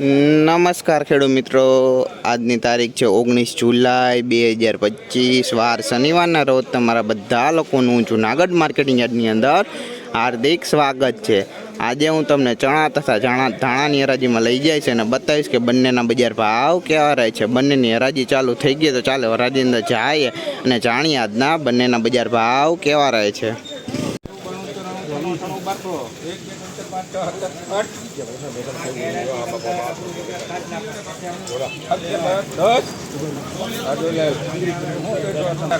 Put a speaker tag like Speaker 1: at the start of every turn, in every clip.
Speaker 1: નમસ્કાર ખેડૂત મિત્રો. આજની તારીખ છે ઓગણીસ જુલાઈ બે હજાર પચીસ. વાર શનિવારના રોજ તમારા બધા લોકોનું જુનાગઢ માર્કેટિંગ યાર્ડની અંદર હાર્દિક સ્વાગત છે. આજે હું તમને ચણા તથા ચણા ધાણાની હરાજીમાં લઈ જાય છે અને બતાવીશ કે બંનેના બજાર ભાવ કેવા રહે છે. બંનેની હરાજી ચાલુ થઈ ગઈ તો ચાલો હરાજી અંદર જાય અને જાણીએ આજના બંનેના બજાર ભાવ કેવા રહે છે.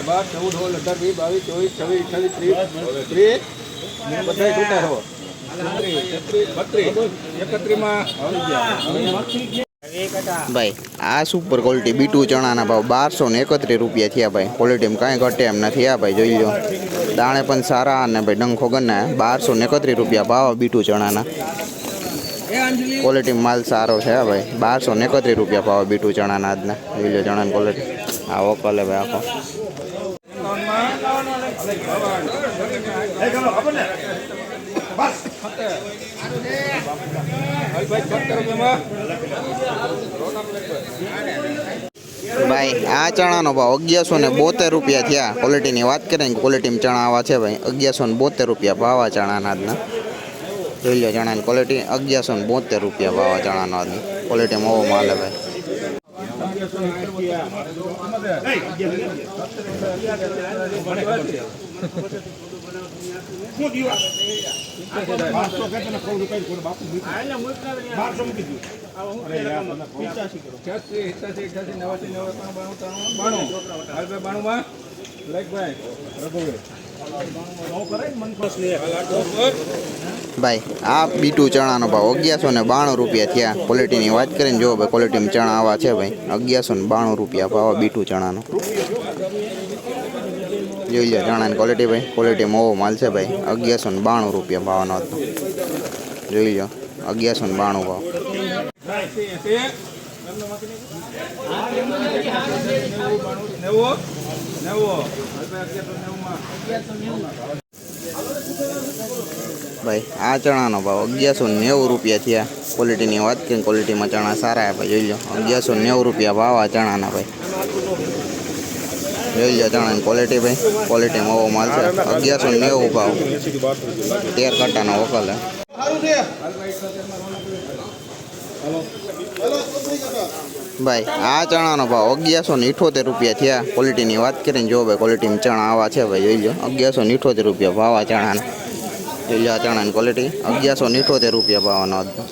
Speaker 2: બાર ચૌદ સોળ અઢાર વીસ બાવીસ ચોવીસ છવ્વીસ અઠાવીસ ત્રીસ ત્રીસ બધા બત્રીસ બત્રીસ એકત્રીમાં
Speaker 1: ભાઈ, આ સુપર ક્વોલિટી બીટુ ચણાના ભાવ બારસો ને એકત્રીસ રૂપિયા થયા ભાઈ. ક્વોલિટીમાં કાંઈ ઘટે એમ નથી આ ભાઈ, જોઈ લો. દાણે પણ સારા અને ભાઈ ડંખો ગણના બારસો ને એકત્રીસ રૂપિયા ભાવ બીટુ ચણાના. ક્વોલિટી માલ સારો છે ભાઈ. બારસો ને એકત્રીસ રૂપિયા ભાવ બીટુ ચણાના આજના. જોઈ લો ચણાની ક્વોલિટી આ વકલે ભાઈ આખો. ભાઈ, આ ચણાનો ભાવ અગિયારસો ને બોતેર રૂપિયા થયા. ક્વોલિટીની વાત કરીએ ને ક્વોલિટીમાં ચણા આવા છે ભાઈ. અગિયારસો ને બોતેર રૂપિયા ભાવ આ ચણાના આજના. જોઈ લો ચણાની ક્વોલિટી અગિયારસો ને બોતેર રૂપિયા ભાવ આ ચણાનો આજનો. ક્વોલિટીમાં ઓવો માલ ભાઈ, આ બીટુ ચણાનો ભાવ અગિયારસો ને બાણું રૂપિયા થયા. ક્વોલિટીની વાત કરીને જો ભાઈ ચણા આવા છે ભાઈ. અગિયારસો ને બાણું રૂપિયા ભાવ બીટુ ચણાનો. જોઈ લો ચણાની ક્વોલિટી ભાઈ ક્વોલિટીમાં ઓવો માલ છે ભાઈ. અગિયારસો ને બાણું રૂપિયા ભાવનો હતો. જોઈ લો અગિયારસો ને બાણું ભાવ. ભાઈ, આ ચણાનો ભાવ અગિયારસો નેવું રૂપિયા થયા. ક્વોલિટીની વાત કરીને ક્વોલિટીમાં ચણા સારા છે ભાઈ, જોઈ લો અગિયારસો નેવું રૂપિયા ભાવ આ ચણાના ભાઈ. જોઈ લો ચણાની ક્વોલિટી ભાઈ. ક્વોલિટીમાં ઓવો માલ છે. અગિયારસો નેવું ભાવ. તેર કટ્ટાનો વકલ છે ભાઈ, આ ચણાનો ભાવ અગિયારસો ને ઇઠોતેર રૂપિયા થયા. ક્વોલિટીની વાત કરીને જો ભાઈ ક્વોલિટીમાં ચણા આવા છે ભાઈ, જોઈ લો અગિયારસો ને ઇઠોતેર રૂપિયા ભાવ આ ચણાના. જોઈ લો આ ચણાની ક્વોલિટી અગિયારસો ને ઇઠોતેર રૂપિયા ભાવનો હતો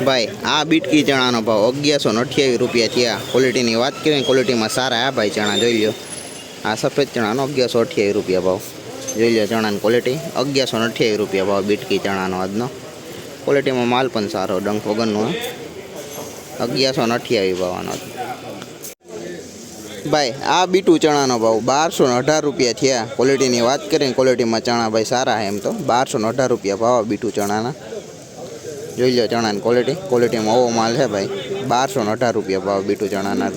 Speaker 1: ભાઈ આ બીટકી ચણાનો ભાવ અગિયારસો ને અઠ્યાવીસ રૂપિયા થયા ક્વોલિટીની વાત કરીએ ક્વોલિટીમાં સારા આ ભાઈ ચણા જોઈ લો આ સફેદ ચણાનો અગિયારસો અઠ્યાવીસ રૂપિયા ભાવ જોઈ લો ચણાની ક્વોલિટી અગિયારસો ને અઠ્યાવીસ રૂપિયા ભાવ બીટકી ચણાનો આજનો ક્વોલિટીમાં માલ પણ સારો ડંખ વગરનો હે. અગિયારસો ને અઠ્યાવીસ ભાવનો. હતો ભાઈ, આ બીટુ ચણાનો ભાવ બારસો ને અઢાર રૂપિયા થયા. ક્વોલિટીની વાત કરીએ ક્વોલિટીમાં ચણા ભાઈ સારા છે એમ તો. બારસો ને અઢાર રૂપિયા ભાવ આ બીટુ ચણાના. જોઈ લો ચણાની ક્વોલિટી ક્વોલિટીમાં ઓવો માલ છે ભાઈ. બારસો ને અઢાર રૂપિયા ભાવ બીટુ ચણાના.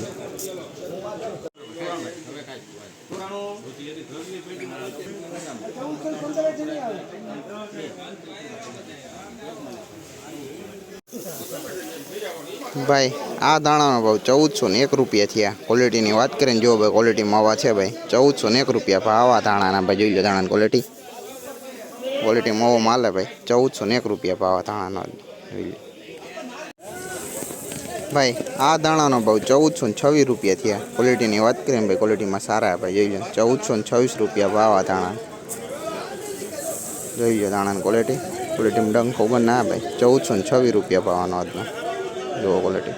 Speaker 1: ભાઈ, આ દાણાનો ભાવ ચૌદસો ને એક રૂપિયા થયા. ક્વોલિટીની વાત કરીને જો ભાઈ ક્વોલિટીમાં આવા છે ભાઈ. ચૌદસો ને એક રૂપિયા. ભાવ આવા દાણાના ભાઈ, જોઈ લો દાણાની ક્વોલિટી ક્વોલિટી મોવો માલે ભાઈ. ચૌદસો ને એક રૂપિયા ભાવ આ દાણાનો ભાઈ, આ દાણાનો ભાવ ચૌદસો ને છવ્વીસ રૂપિયા થયા. ક્વોલિટીની વાત કરીએ ભાઈ ક્વોલિટીમાં સારા ભાઈ, જોઈ લો. ચૌદસો ને છવ્વીસ રૂપિયા ભાવ આ દાણા જોઈ લો દાણાની ક્વોલિટી ક્વોલિટીમાં ડંગ ખબર ના ભાઈ. ચૌદસો ને છવ્વીસ રૂપિયા પાવાનો આજનો. જુઓ ક્વોલિટી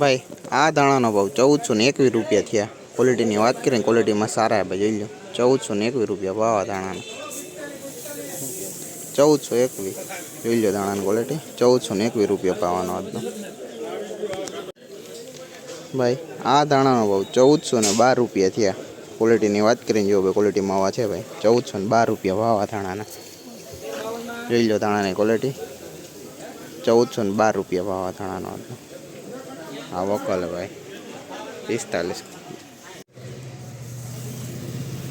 Speaker 1: ભાઈ, આ દાણાનો ભાવ ચૌદસો ને એકવીસ રૂપિયા થયા. ક્વોલિટીની વાત કરીને ક્વોલિટીમાં સારા ભાઈ, જોઈ લો. ચૌદસો ને એકવીસ રૂપિયા ભાવ આ દાણાનો. ચૌદસો એકવીસ. જોઈ લો દાણાની ક્વોલિટી ચૌદસો ને એકવીસ રૂપિયા ભાવનો આજનો. ભાઈ, આ દાણાનો ભાવ ચૌદસો ને બાર રૂપિયા થયા. ક્વોલિટીની વાત કરીને જો ભાઈ ક્વોલિટીમાં આવા છે ભાઈ. ચૌદસો ને બાર રૂપિયા ભાવ આ દાણાના. જોઈ લો દાણાની ક્વોલિટી ચૌદસો ને બાર રૂપિયા ભાવ આ દાણાનો હતો આ વકલ ભાઈ. પિસ્તાલીસ.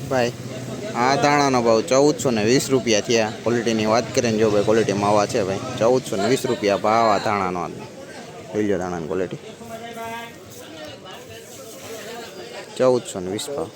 Speaker 1: ભાઈ, આ દાણાનો ભાવ ચૌદસો ને વીસ રૂપિયા થયા. ક્વોલિટીની વાત કરીને જો ભાઈ ક્વોલિટીમાં આવા છે ભાઈ. ચૌદસો ને વીસ રૂપિયા ભાવ આ દાણાનો લો દાણાની ક્વોલિટી ચૌદસો ને વીસ ભાવ.